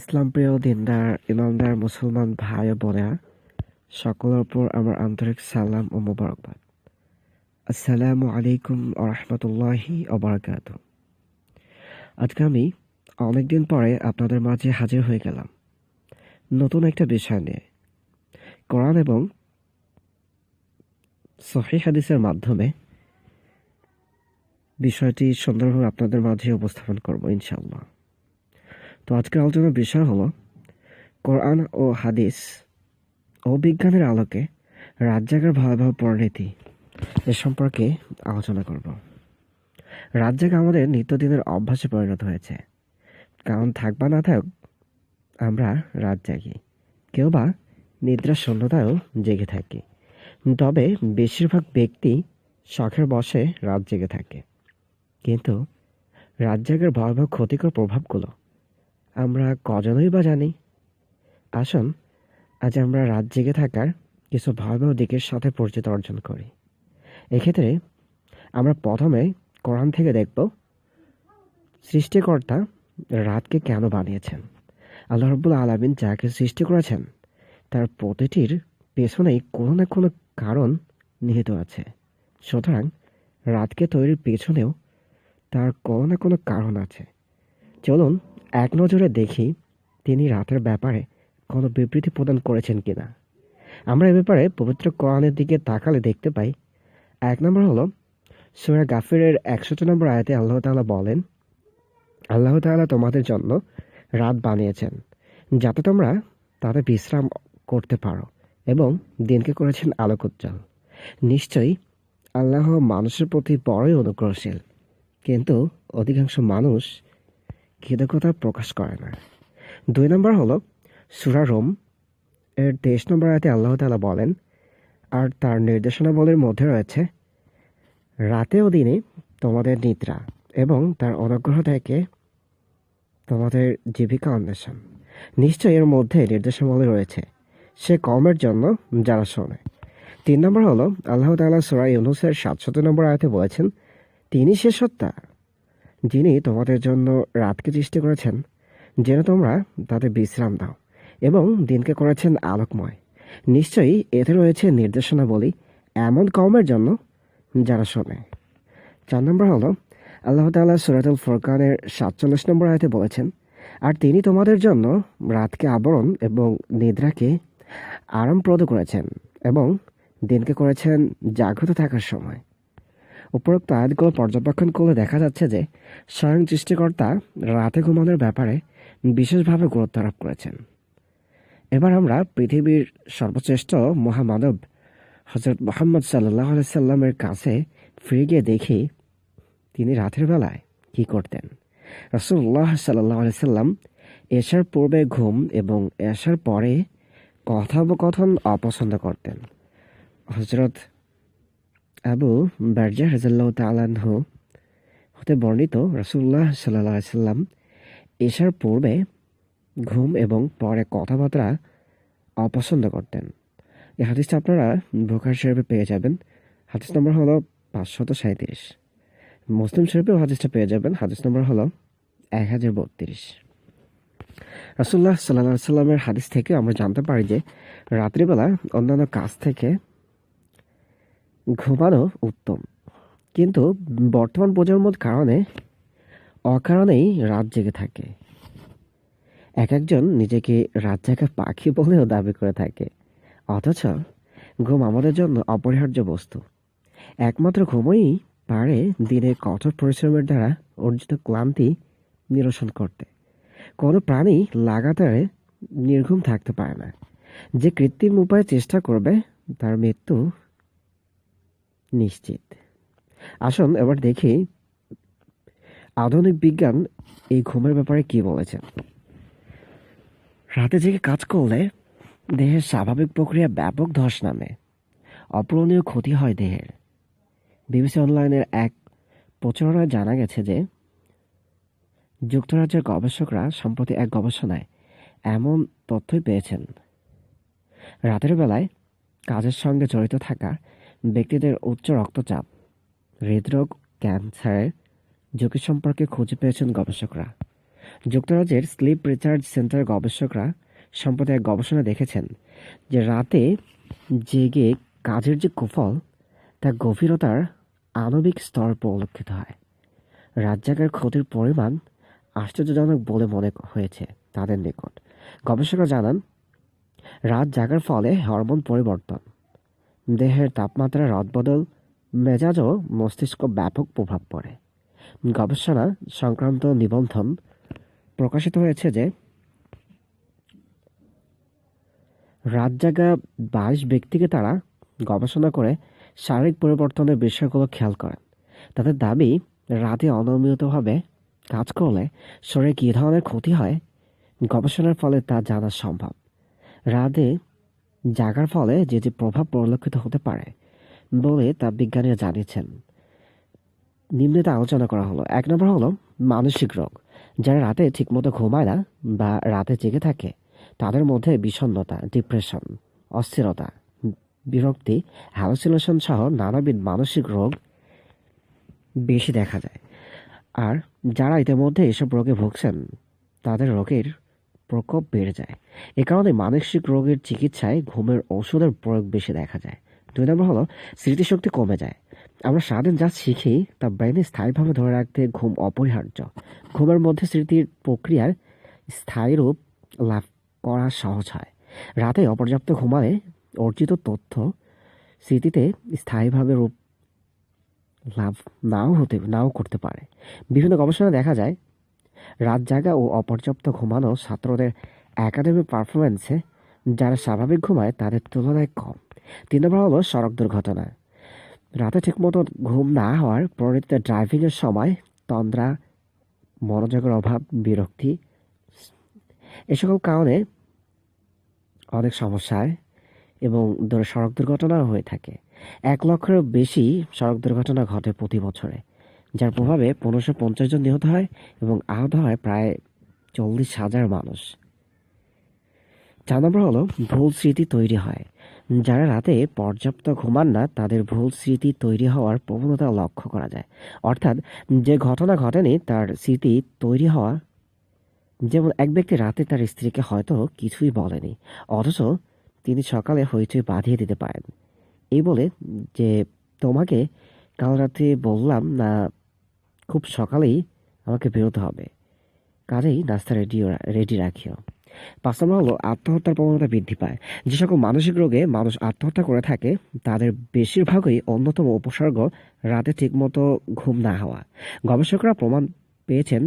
ইসলামপ্রিয় দিনদার, ইমানদার মুসলমান ভাই ও বোনেরা, সকলের উপর আমার আন্তরিক সালাম ও মোবারকবাদ। আসসালামু আলাইকুম ও রহমতুল্লাহি অবরাকাত আজকে আমি অনেকদিন পরে আপনাদের মাঝে হাজির হয়ে গেলাম নতুন একটা বিষয় নিয়ে। কোরআন এবং সহি হাদিসের মাধ্যমে বিষয়টি সুন্দরভাবে আপনাদের মাঝে উপস্থাপন করব ইনশাআল্লাহ। তো আজকের আলোচনার বিষয় হলো, কোরআন ও হাদিস ও বিজ্ঞানের আলোকে রাত জাগার ভয়াবহ পরিণতি এ সম্পর্কে আলোচনা করব। রাত জাগা আমাদের নিত্যদিনের অভ্যাসে পরিণত হয়েছে। কারণ থাকবা না থাক আমরা রাত জাগি কেউ বা নিদ্রা শূন্যতায়ও জেগে থাকি। তবে বেশিরভাগ ব্যক্তি শখের বসে রাত জেগে থাকে। কিন্তু রাত জাগার ভয়াবহ ক্ষতিকর প্রভাবগুলো আমরা কজনই বা জানি? আসুন, আজ আমরা রাত জেগে থাকার কিছু ভয়াবহ দিকের সাথে পরিচিত অর্জন করি। এক্ষেত্রে আমরা প্রথমে কোরআন থেকে দেখব, সৃষ্টিকর্তা রাতকে কেন বানিয়েছেন? আল্লাহ রব্বুল আলমিন যাকে সৃষ্টি করেছেন, তার প্রতিটির পেছনেই কোনো না কোনো কারণ নিহিত আছে। সুতরাং রাতকে তৈরির পেছনেও তার কোনো না কোনো কারণ আছে। চলুন এক নজরে দেখি তিনি রাতের ব্যাপারে কোনো বিবৃতি প্রদান করেছেন কিনা। আমরা এ ব্যাপারে পবিত্র কোরআনের দিকে তাকালে দেখতে পাই, এক নম্বর হলো, সুরা গাফিরের একষট্টি নম্বর আয়াতে আল্লাহ তাআলা বলেন, আল্লাহ তাআলা তোমাদের জন্য রাত বানিয়েছেন, যাতে তোমরা তাতে বিশ্রাম করতে পারো এবং দিনকে করেছেন আলোকোজ্জ্বল নিশ্চয়ই আল্লাহ মানুষের প্রতি বড়ই অনুগ্রহশীল, কিন্তু অধিকাংশ মানুষ কৃতজ্ঞতা প্রকাশ করে না। দুই নম্বর হলো, সুরা রোম এর তেইশ নম্বর আয়তে আল্লাহ তালা বলেন, আর তার নির্দেশনাবলীর মধ্যে রয়েছে রাতে ও দিনে তোমাদের নিদ্রা এবং তার অনুগ্রহ থেকে তোমাদের জীবিকা অন্বেষণ। নিশ্চয়ই এর মধ্যে নির্দেশনাবলী রয়েছে, সে কমের জন্য যারা শোনে। তিন নম্বর হলো, আল্লাহ তালা সুরা ইউনুসের সাতশত নম্বর আয়তে বলেছেন, তিনি সে সত্তা যিনি তোমাদের জন্য রাতকে সৃষ্টি করেছেন, যেন তোমরা তাতে বিশ্রাম দাও এবং দিনকে করেছেন আলোকময়। নিশ্চয়ই এতে রয়েছে নির্দেশনাবলী এমন কমের জন্য যারা শোনে। চার নম্বর হলো, আল্লাহ তাল্লাহ সুরাতুল ফরকানের সাতচল্লিশ নম্বর আয়তে বলেছেন, আর তিনি তোমাদের জন্য রাতকে আবরণ এবং নিদ্রাকে আরামপ্রদ করেছেন এবং দিনকে করেছেন জাগ্রত থাকার সময়। উপরোক্ত আয়াতগুলো পর্যবেক্ষণ করলে দেখা যাচ্ছে যে স্বয়ং সৃষ্টিকর্তা রাতে ঘুমানোর ব্যাপারে বিশেষভাবে গুরুত্ব আরোপ করেছেন। এবার আমরা পৃথিবীর সর্বশ্রেষ্ঠ মহামানব হজরত মোহাম্মদ সাল্লাহ সাল্লামের কাছে ফিরে গিয়ে দেখি তিনি রাতের বেলায় কি করতেন। রসুল্লাহ সাল্লাহ সাল্লাম এশার পূর্বে ঘুম এবং এশার পরে কথোপকথন অপছন্দ করতেন। হজরত আবু বার্জা হাজাল্লাহ তালাহ হতে বর্ণিত রসুল্লাহ সাল্লাহ সাল্লাম এশার পূর্বে ঘুম এবং পরে কথাবার্তা অপছন্দ করতেন। এই হাদিসটা আপনারা ভোকার শরীফে পেয়ে যাবেন। হাদিস নম্বর হলো পাঁচশত সাঁত্রিশ মুসলিম শরীফেও হাদিসটা পেয়ে যাবেন। হাদিস নম্বর হলো এক হাজার বত্রিশ। রসুল্লাহ সাল্লাহ সাল্লামের হাদিস থেকে আমরা জানতে পারি যে রাত্রিবেলা অন্যান্য কাজ থেকে ঘুমানো উত্তম। কিন্তু বর্তমান প্রজন্মর কারণে, অকারণেই রাত জেগে থাকে। এক একজন নিজেকে রাত জাগা পাখি বলেও দাবি করে থাকে। অথচ ঘুম আমাদের জন্য অপরিহার্য বস্তু। একমাত্র ঘুমই পারে দিনে কঠোর পরিশ্রমের দ্বারা অর্জিত ক্লান্তি নিরসন করতে। কোনো প্রাণী লাগাতারে নির্ঘুম থাকতে পারে না। যে কৃত্রিম উপায়ে চেষ্টা করবে, তার মৃত্যু নিশ্চিত। আসুন, এবার দেখি আধুনিক বিজ্ঞান এই ঘুমের ব্যাপারে কি বলেছেন রাতে জেগে কাজ করলে দেহের স্বাভাবিক প্রক্রিয়া ব্যাপক ধস নামে, অপূরণীয় ক্ষতি হয় দেহের। বিবিসি অনলাইনের এক প্রচারণায় জানা গেছে যে যুক্তরাজ্যের গবেষকরা সম্প্রতি এক গবেষণায় এমন তথ্যই পেয়েছেন। রাতের বেলায় কাজের সঙ্গে জড়িত থাকা ব্যক্তিদের উচ্চ রক্তচাপ, হৃদরোগ ক্যান্সারের ঝুঁকি সম্পর্কে খুঁজে পেয়েছেন গবেষকরা। যুক্তরাজ্যের স্লিপ রিসার্চ সেন্টার গবেষকরা সম্প্রতি এক গবেষণা দেখেছেন যে রাতে জেগে কাজের যে কুফল, তা গভীরতার আণবিক স্তর পরিলক্ষিত হয়। রাত জাগার ক্ষতির পরিমাণ আশ্চর্যজনক বলে মনে হয়েছে তাদের নিকট। গবেষকরা জানান রাত জাগার ফলে হরমোন পরিবর্তন দেহের তাপমাত্রা রদবদল মেজাজ ও মস্তিষ্ক ব্যাপক প্রভাব পড়ে। গবেষণা সংক্রান্ত নিবন্ধন প্রকাশিত হয়েছে যে রাত জাগা বাইশ ব্যক্তিকে তারা গবেষণা করে শারীরিক পরিবর্তনের বিষয়গুলো খেয়াল করেন। তাদের দাবি, রাতে অনিয়মিতভাবে কাজ করলে শরীরে কী ধরনের ক্ষতি হয়, গবেষণার ফলে তা জানা সম্ভব। রাতে জাগার ফলে যে যে প্রভাব পরিলক্ষিত হতে পারে বলে তা বিজ্ঞানীরা জানিয়েছেন। নিম্নে তা আলোচনা করা হলো। এক নম্বর হলো মানসিক রোগ। যারা রাতে ঠিকমতো ঘুমায় না বা রাতে জেগে থাকে, তাদের মধ্যে বিষণ্ণতা, ডিপ্রেশন, অস্থিরতা, বিরক্তি হ্যালোসিনেশন সহ নানাবিধ মানসিক রোগ বেশি দেখা যায়। আর যারা ইতিমধ্যে এসব রোগে ভুগছেন, তাদের রোগের প্রকোপ বেড়ে যায়। এ কারণে মানসিক রোগের চিকিৎসায় ঘুমের ওষুধের প্রয়োগ বেশি দেখা যায়। দুই নম্বর হলো, স্মৃতিশক্তি কমে যায়। আমরা সারাদিন যা শিখি, তা ব্রেনে স্থায়ীভাবে ধরে রাখতে ঘুম অপরিহার্য। ঘুমের মধ্যে স্মৃতির প্রক্রিয়ার স্থায়ী রূপ লাভ করা সহজ হয়। রাতে অপর্যাপ্ত ঘুমালে অর্জিত তথ্য স্মৃতিতে স্থায়ীভাবে রূপ লাভ নাও হতে, নাও করতে পারে। বিভিন্ন গবেষণায় দেখা যায় রাত জাগা ও অপর্যাপ্ত ঘুমানো ছাত্রদের একাডেমিক পারফরমেন্সে যারা স্বাভাবিক ঘুমায় তাদের তুলনায় কম। তিন নম্বর হলো সড়ক দুর্ঘটনা। রাতে ঠিকমতো ঘুম না হওয়ার পরিণতিতে ড্রাইভিংয়ের সময় তন্দ্রা, মনোযোগের অভাব, বিরক্তি, এ সকল কারণে অনেক সমস্যায় এবং সড়ক দুর্ঘটনাও হয়ে থাকে। এক লক্ষেরও বেশি সড়ক দুর্ঘটনা ঘটে প্রতি বছরে। যার প্রভাবে পনেরোশো পঞ্চাশ জন নিহত হয় এবং আহত হয় প্রায় চল্লিশ হাজার মানুষ। চার নম্বর হলো, ভুল স্মৃতি তৈরি হয়। যারা রাতে পর্যাপ্ত ঘুমান না, তাদের ভুল স্মৃতি তৈরি হওয়ার প্রবণতা লক্ষ্য করা যায়। অর্থাৎ, যে ঘটনা ঘটেনি, তার স্মৃতি তৈরি হওয়া, যেমন এক ব্যক্তি রাতে তার স্ত্রীকে হয়তো কিছুই বলেনি, অথচ তিনি সকালে হইচই বাঁধিয়ে দিতে পারেন। এই বলে যে, তোমাকে কাল রাতে বললাম না খুব সকালেই আমাকে বেরোতে হবে। কাজেই নাস্তা রেডি রেডি রাখিও। পাঁচ নম্বর হলো আত্মহত্যার প্রবণতা বৃদ্ধি পায়। যে সকল মানসিক রোগে মানুষ আত্মহত্যা করে থাকে, তাদের বেশিরভাগই অন্যতম উপসর্গ রাতে ঠিকমতো ঘুম না হওয়া। গবেষকরা প্রমাণ পেয়েছেন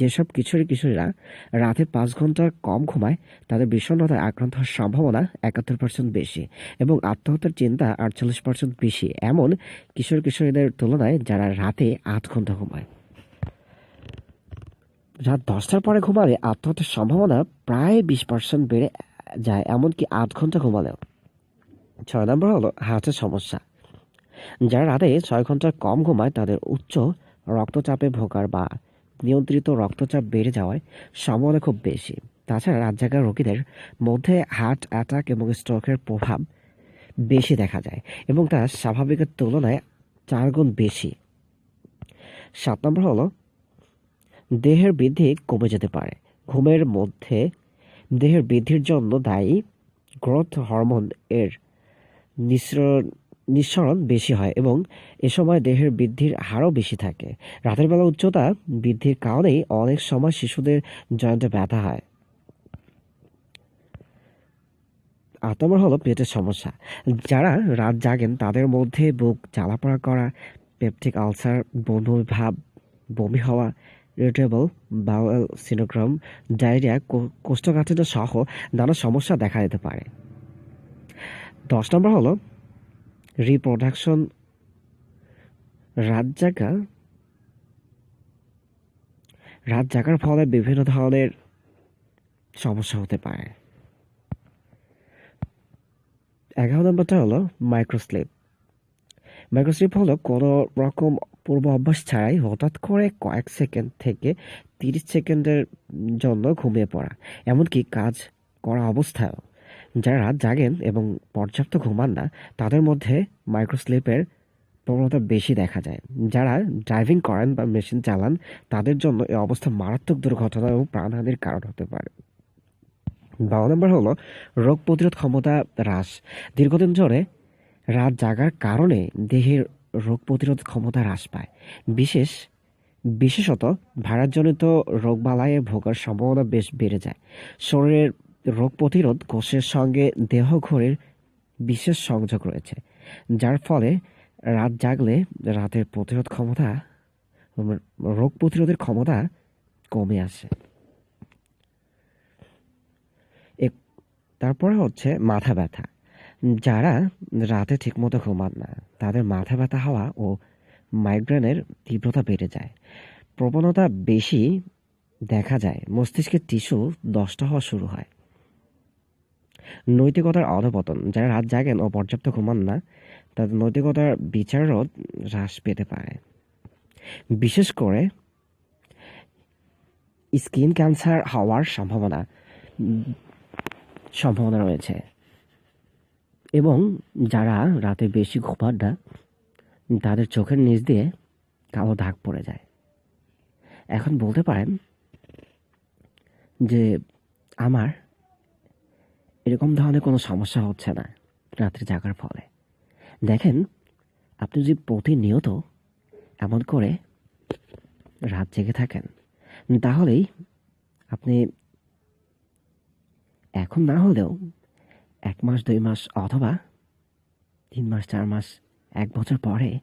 যেসব কিশোরী কিশোরীরা রাতে পাঁচ ঘণ্টা কম ঘুমায়, তাদের বিষণ্ণতায় আক্রান্ত হওয়ার সম্ভাবনা একাত্তর পার্সেন্ট বেশি এবং আত্মহত্যার চিন্তা আটচল্লিশ পার্সেন্ট বেশি এমন কিশোর কিশোরীদের তুলনায় যারা রাতে আট ঘণ্টা ঘুমায়। রাত দশটার পরে ঘুমালে আত্মহত্যার সম্ভাবনা প্রায় বিশ পার্সেন্ট বেড়ে যায়, এমনকি আট ঘণ্টা ঘুমালেও। ছয় নম্বর হলো হার্টের সমস্যা। যারা রাতে ছয় ঘণ্টা কম ঘুমায়, তাদের উচ্চ রক্তচাপে ভোগার বা নিয়ন্ত্রিত রক্তচাপ বেড়ে যাওয়ায় সম্ভাবনা খুব বেশি। তাছাড়া রাত জাগা রোগীদের মধ্যে হার্ট অ্যাটাক এবং স্ট্রোকের প্রভাব বেশি দেখা যায় এবং তা স্বাভাবিকের তুলনায় চার গুণ বেশি। সাত নম্বর হলো, দেহের বৃদ্ধি কমে যেতে পারে। ঘুমের মধ্যে দেহের বৃদ্ধির জন্য দায়ী গ্রোথ হরমোন এর নিঃসরণ নিঃসরণ বেশি হয় এবং এ সময় দেহের বৃদ্ধির হারও বেশি থাকে। রাতের বেলা উচ্চতা বৃদ্ধির কারণেই অনেক সময় শিশুদের জয়েন্টে ব্যথা হয়। আট নম্বর হলো পেটের সমস্যা। যারা রাত জাগেন, তাদের মধ্যে বুক জ্বালাপড়া করা, পেপটিক আলসার বনভাব বমি হওয়া, ইরিটেবল বাউল সিনোগ্রাম ডায়রিয়া কোষ্ঠকাঠিন্য সহ নানা সমস্যা দেখা দিতে পারে। দশ নম্বর হলো রিপ্রোডাকশন রাত জাগা, রাত জাগার ফলে বিভিন্ন ধরনের সমস্যা হতে পারে। এগারো নম্বরটা হলো মাইক্রোস্লিপ মাইক্রোস্লিপ হলো কোনো রকম পূর্ব অভ্যাস ছাড়াই হঠাৎ করে কয়েক সেকেন্ড থেকে তিরিশ সেকেন্ডের জন্য ঘুমিয়ে পড়া। এমনকি কাজ করা অবস্থায়ও। যারা রাত জাগেন এবং পর্যাপ্ত ঘুমান না, তাদের মধ্যে মাইক্রোস্লিপের প্রবণতা বেশি দেখা যায়। যারা ড্রাইভিং করেন বা মেশিন চালান, তাদের জন্য এই অবস্থা মারাত্মক দুর্ঘটনা এবং প্রাণহানির কারণ হতে পারে। বারো নম্বর হলো রোগ প্রতিরোধ ক্ষমতা হ্রাস। দীর্ঘদিন ধরে রাত জাগার কারণে দেহের রোগ প্রতিরোধ ক্ষমতা হ্রাস পায়। বিশেষ, বিশেষত ভাইরাসজনিত রোগবালাইয়ে ভোগার সম্ভাবনা বেশ বেড়ে যায়। শরীরের রোগ প্রতিরোধ কোষের সঙ্গে দেহ ঘড়ির বিশেষ সংযোগ রয়েছে, যার ফলে রাত জাগলে রাতের প্রতিরোধ ক্ষমতা, রোগ প্রতিরোধের ক্ষমতা কমে আসে। তারপরে হচ্ছে মাথা ব্যথা। যারা রাতে ঠিকমতো ঘুমান না, তাদের মাথা ব্যথা হওয়া ও মাইগ্রেনের তীব্রতা বেড়ে যায়। প্রবণতা বেশি দেখা যায়, মস্তিষ্কের টিস্যু নষ্ট হওয়া শুরু হয়। নৈতিকতার অধপতন, যারা রাত জাগেন ও পর্যাপ্ত ঘুমান না, তাদের নৈতিকতার বিচাররোধ হ্রাস পেতে পারে। বিশেষ করে স্কিন ক্যান্সার হওয়ার সম্ভাবনা সম্ভাবনা রয়েছে। এবং যারা রাতে বেশি ঘুমান না, তাদের চোখের নিচ দিয়ে কালো দাগ পড়ে যায়। এখন বলতে পারেন যে আমার এরকম ধরনের কোনো সমস্যা হচ্ছে না রাত্রে জাগার ফলে। দেখেন, আপনি যদি প্রতিনিয়ত এমন করে রাত জেগে থাকেন, তাহলেই আপনি এখন না হলেও এক মাস, দুই মাস অথবা তিন মাস, চার মাস, এক বছর পরে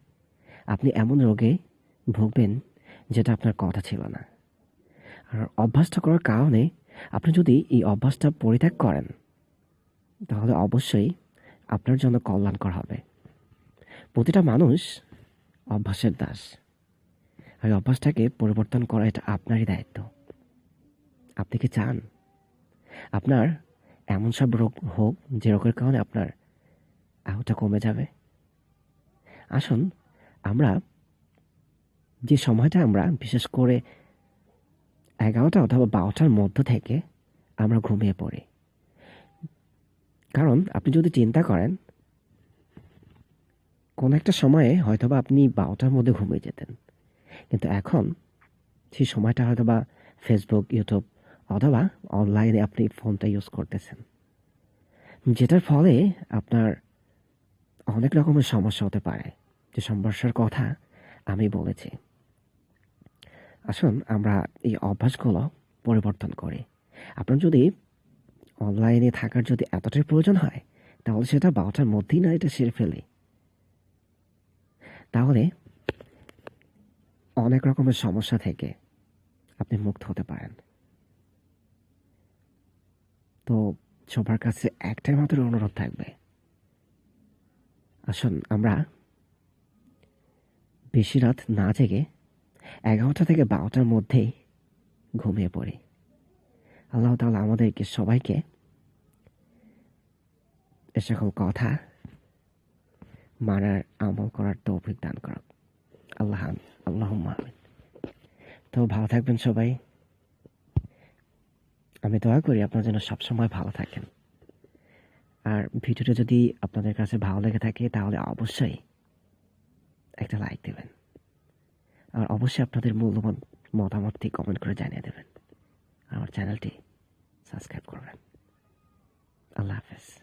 আপনি এমন রোগে ভুগবেন যেটা আপনার কথা ছিল না। আর অভ্যাসটা করার কারণে আপনি যদি এই অভ্যাসটা পরিত্যাগ করেন তাহলে অবশ্যই আপনার জন্য কল্যাণকর হবে। প্রতিটা মানুষ অভ্যাসের দাস। আর অভ্যাসটাকে পরিবর্তন করা এটা আপনারই দায়িত্ব। আপনি কি চান? আপনার এমন সব রোগ হোক যে রোগের কারণে আপনার আহুটা কমে যাবে? আসুন, আমরা যে সময়টা আমরা বিশেষ করে এগারোটা অথবা বারোটার মধ্য থেকে আমরা ঘুমিয়ে পড়ি। কারণ আপনি যদি চিন্তা করেন, কোনো একটা সময়ে হয়তোবা আপনি বারোটার মধ্যে ঘুমিয়ে যেতেন। কিন্তু এখন সেই সময়টা হয়তোবা ফেসবুক ইউটিউব অথবা অনলাইনে আপনি ফোনটা ইউজ করতেছেন। যেটার ফলে আপনার অনেক রকমের সমস্যা হতে পারে। যে সমস্যার কথা আমি বলেছি। আসুন আমরা এই অভ্যাসগুলো পরিবর্তন করি। আপনার যদি অনলাইনে থাকার যদি এতটাই প্রয়োজন হয়, তাহলে সেটা বারোটার মধ্যেই না এটা সেরে ফেলি। তাহলে অনেক রকমের সমস্যা থেকে আপনি মুক্ত হতে পারেন। তো সবার কাছে একটাই মাত্র অনুরোধ থাকবে। আসুন, আমরা বেশি রাত না জেগে এগারোটা থেকে বারোটার মধ্যেই ঘুমিয়ে পড়ি। আল্লাহ তাআলা আমাদেরকে, সবাইকে সকল কথা মানার আমল করার তৌফিক দান করুক আল্লাহ আল্লাহ আমিন। তো ভালো থাকবেন সবাই। আমি দোয়া করি আপনার যেন সবসময় ভালো থাকেন। আর ভিডিওটা যদি আপনাদের কাছে ভালো লেগে থাকে, তাহলে অবশ্যই একটা লাইক দেবেন। আর অবশ্যই আপনাদের মূল্যবান মতামতটি কমেন্ট করে জানিয়ে দেবেন। আমার চ্যানেলটি সাবস্ক্রাইব করবেন। আল্লাহ হাফেজ।